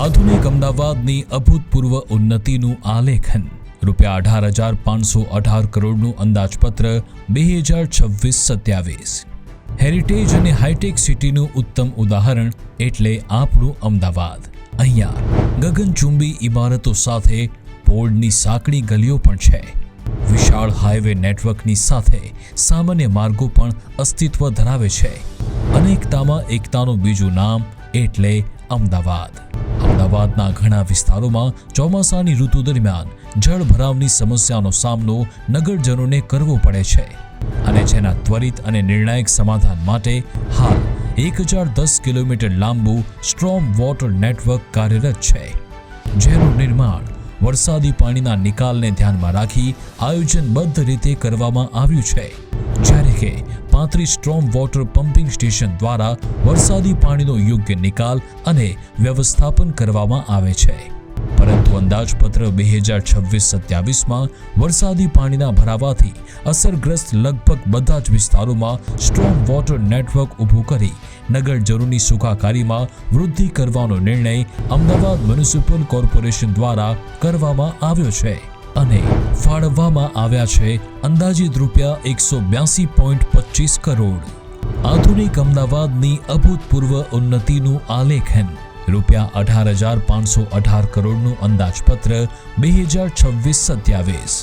આધુનિક અમદાવાદની અભૂતપૂર્વ ઉન્નતિનું આલેખન. રૂપિયા અઢાર હજાર પાંચસો અઢાર કરોડનું અંદાજપત્ર બે હજાર છવ્વીસ સત્યાવીસ. હેરિટેજ અને હાઈટેક સિટીનું ઉત્તમ ઉદાહરણ એટલે આપણું અમદાવાદ. અહીંયા ગગનચુંબી ઇમારતો સાથે પોળની સાંકડી ગલીઓ પણ છે. વિશાળ હાઈવે નેટવર્કની સાથે સામાન્ય માર્ગો પણ અસ્તિત્વ ધરાવે છે. અનેકતામાં એકતાનું બીજું નામ એટલે અમદાવાદ. અમદાવાદના ઘણા વિસ્તારોમાં ચોમાસાની ઋતુ દરમિયાન જળ ભરાવની સમસ્યાનો સામનો નગરજનોને કરવો પડે છે અને જેના ત્વરિત અને નિર્ણાયક સમાધાન માટે હાલ એક હજાર દસ કિલોમીટર લાંબુ સ્ટ્રોમ વોટર નેટવર્ક કાર્યરત છે. જેનું નિર્માણ વરસાદી પાણીના નિકાલને ધ્યાનમાં રાખી આયોજનબદ્ધ રીતે કરવામાં આવ્યું છે. જ્યારે કે પાંત્રીસ સ્ટ્રોમ વોટર પમ્પિંગ સ્ટેશન દ્વારા વરસાદી પાણીનો યોગ્ય નિકાલ અને વ્યવસ્થાપન કરવામાં આવે છે. પરંતુ અંદાજપત્ર બે હજાર છવ્વીસ સત્યાવીસમાં વરસાદી પાણીના ભરાવાથી અસરગ્રસ્ત લગભગ બધા જ વિસ્તારોમાં સ્ટ્રોમ વોટર નેટવર્ક ઊભું કરી નગરજનોની સુખાકારીમાં વૃદ્ધિ કરવાનો નિર્ણય અમદાવાદ મ્યુનિસિપલ કોર્પોરેશન દ્વારા કરવામાં આવ્યો છે. અને ફાળવવામાં આવ્યા છે અંદાજિત રૂપિયા એકસો બ્યાસી પોઈન્ટ પચીસ કરોડ. આધુનિક અમદાવાદની અભૂતપૂર્વ ઉન્નતિનું આલેખન, રૂપિયા અઢાર હજાર પાંચસો અઢાર કરોડનું અંદાજપત્ર, બે હજાર છવ્વીસ સત્યાવીસ.